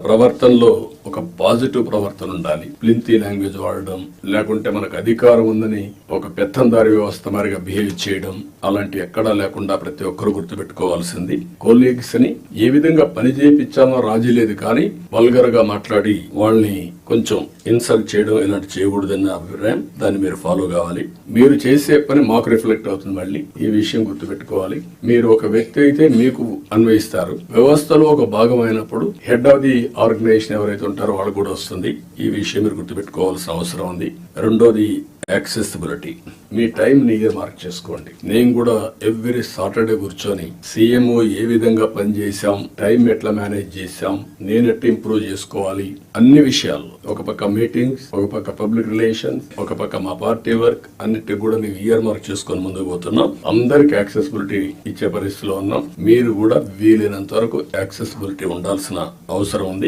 ప్రవర్తనలో ఒక పాజిటివ్ ప్రవర్తన ఉండాలి. ప్లింతీ లాంగ్వేజ్ వాడడం లేకుంటే మనకు అధికారం ఉందని ఒక పెత్తందారి వ్యవస్థ మారిగా బిహేవ్ చేయడం అలాంటి ఎక్కడా లేకుండా ప్రతి ఒక్కరు గుర్తుపెట్టుకోవాల్సింది. కొలీగ్స్ని ఏ విధంగా పని చేయించాలో రాజీ లేదు కానీ వల్గర్గా మాట్లాడి వాళ్ళని కొంచెం ఇన్సల్ట్ చేయడం ఇలాంటి చేయకూడదన్న అభిప్రాయం దాన్ని మీరు ఫాలో కావాలి. మీరు చేసే పని మాకు రిఫ్లెక్ట్ అవుతుంది మళ్ళీ. ఈ విషయం గుర్తుపెట్టుకోవాలి. మీరు ఒక వ్యక్తి అయితే మీకు అన్వయిస్తారు. వ్యవస్థలో ఒక భాగం అయినప్పుడు హెడ్ ఆఫ్ ది ఆర్గనైజేషన్ ఎవరైతే ఉంటారో వాళ్ళకు కూడా వస్తుంది. ఈ విషయం మీరు గుర్తుపెట్టుకోవాల్సిన అవసరం ఉంది. రెండోది యాక్సెసిబిలిటీ మీ టైం నీయే ఇయర్ మార్క్ చేసుకోండి. నేను కూడా ఎవ్రీ సాటర్డే కూర్చొని సీఎంఓ ఏ విధంగా పనిచేసాం టైం ఎట్లా మేనేజ్ చేశాం నేను ఎట్లా ఇంప్రూవ్ చేసుకోవాలి అన్ని విషయాలు ఒక పక్క మీటింగ్స్ ఒక పక్క పబ్లిక్ రిలేషన్స్ ఒక పక్క మా పార్టీ వర్క్ అన్నిటి కూడా మేము ఇయర్ మార్క్ చేసుకొని ముందుకు పోతున్నాం. అందరికి యాక్సెసిబిలిటీ ఇచ్చే పరిస్థితిలో ఉన్నాం. మీరు కూడా వీలైనంత వరకు యాక్సెసిబిలిటీ ఉండాల్సిన అవసరం ఉంది.